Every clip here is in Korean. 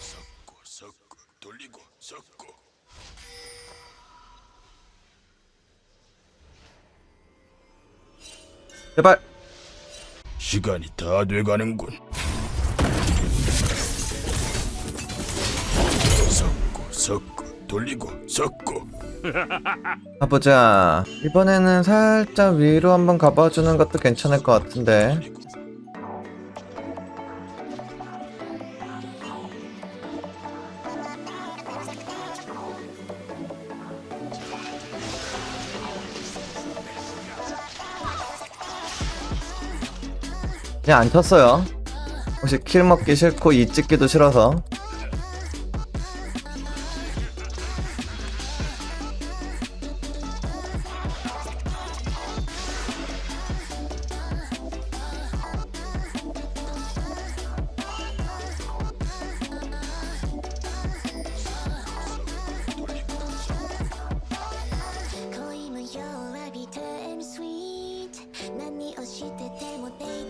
섞고 섞고 돌리고 섞고. 제발. 시간이 다 돼가는군. 섞고 돌리고 섞고. 가보자. 이번에는 살짝 위로 한번 가봐주는 것도 괜찮을 것 같은데. 그냥 안 쳤어요. 혹시 킬 먹기 싫고 이 찍기도 싫어서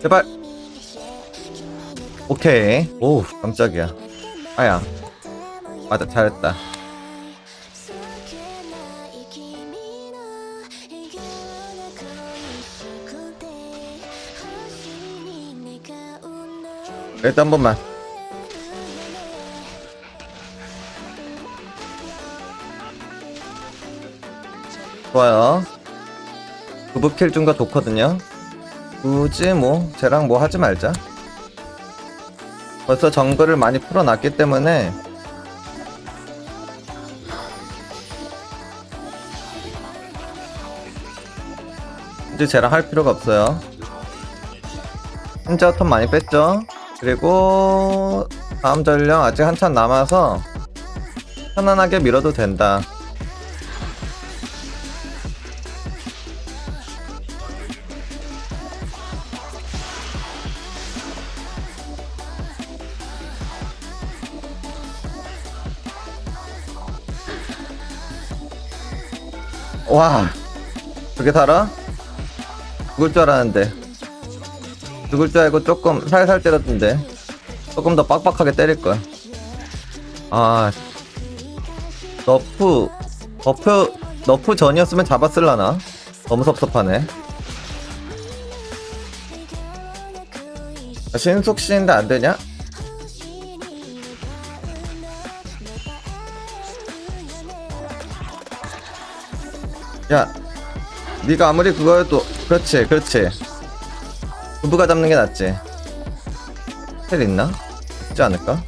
제발. 오케이. 오 깜짝이야. 아야. 맞아 잘했다. 일단 한 번만. 좋아요. 두부킬 중과 좋거든요 굳이 뭐 쟤랑 뭐 하지 말자. 벌써 정글을 많이 풀어놨기 때문에. 이제 쟤랑 할 필요가 없어요. 혼자 턴 많이 뺐죠? 그리고 다음 전령 아직 한참 남아서 편안하게 밀어도 된다 와 그게 달아? 죽을 줄 알았는데 죽을 줄 알고 조금 살살 때렸던데 조금 더 빡빡하게 때릴걸 아 너프 버프 너프 전이었으면 잡았을라나 너무 섭섭하네 아, 신속 시인데 안 되냐? 야 네가 아무리 그거여도 그렇지 그렇지 부부가 잡는 게 낫지 텔 있나? 있지 않을까?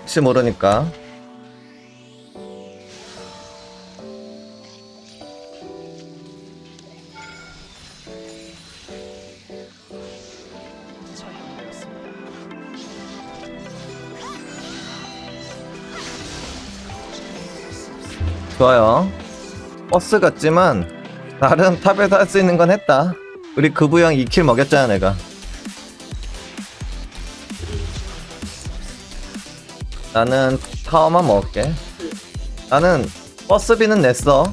혹시 모르니까 좋아요. 버스 같지만 나름 탑에서 할 수 있는 건 했다. 우리 그부 형 2킬 먹였잖아 내가. 나는 타워만 먹을게. 나는 버스비는 냈어.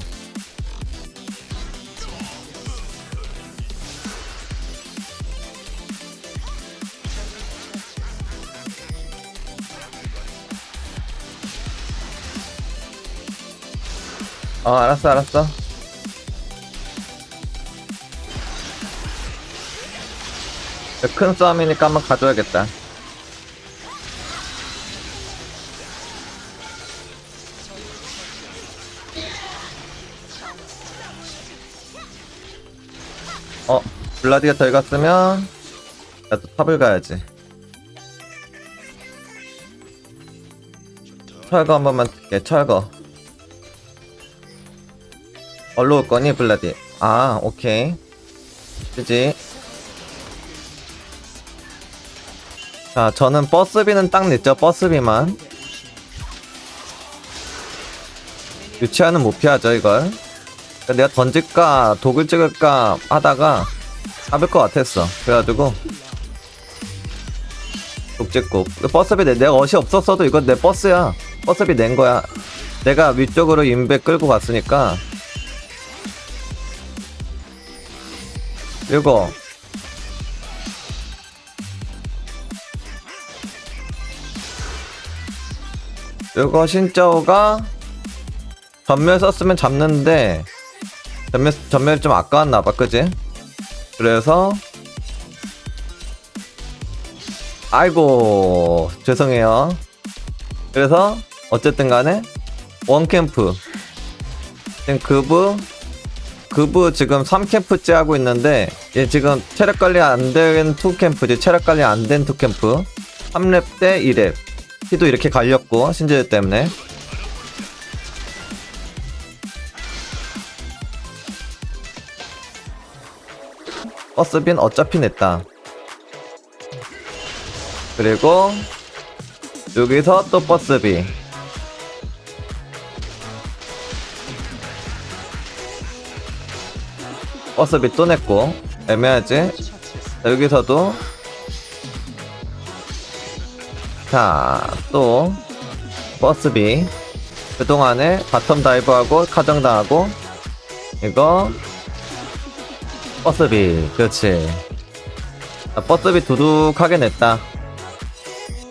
어 알았어 알았어. 큰 싸움이니까 한번 가져야겠다. 어 블라디가 저기 갔으면 나도 탑을 가야지. 철거 한 번만 듣게 철거 얼로 올 거니 블라디 아 오케이 그지 자, 저는 버스비는 딱 냈죠. 버스비만. 유치하는 못 피하죠, 이걸. 그러니까 내가 던질까, 독을 찍을까 하다가 잡을 것 같았어. 그래가지고. 독 찍고. 버스비 내, 내가 어이 없었어도 이건 내 버스야. 버스비 낸 거야. 내가 위쪽으로 인베 끌고 갔으니까. 이거. 이거 신짜오가 전멸 썼으면 잡는데 전멸 전멸이 좀 아까웠나봐 그지? 그래서 아이고 죄송해요 그래서 어쨌든 간에 원캠프 그브 그브 지금 3캠프째 하고 있는데 얘 지금 체력 관리 안된 2캠프지 체력 관리 안된 2캠프. 3렙 대 2렙. 키도 이렇게 갈렸고 신재주 때문에. 버스빈 어차피 냈다. 그리고 여기서 또 버스비 버스비 또 냈고 애매하지? 자, 여기서도. 자, 또. 버스비. 그동안에 바텀 다이브하고 카정당하고. 이거. 버스비. 그렇지. 자, 버스비 두둑하게 냈다.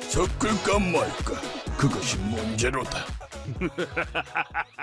섞을까 말까. 그것이 문제로다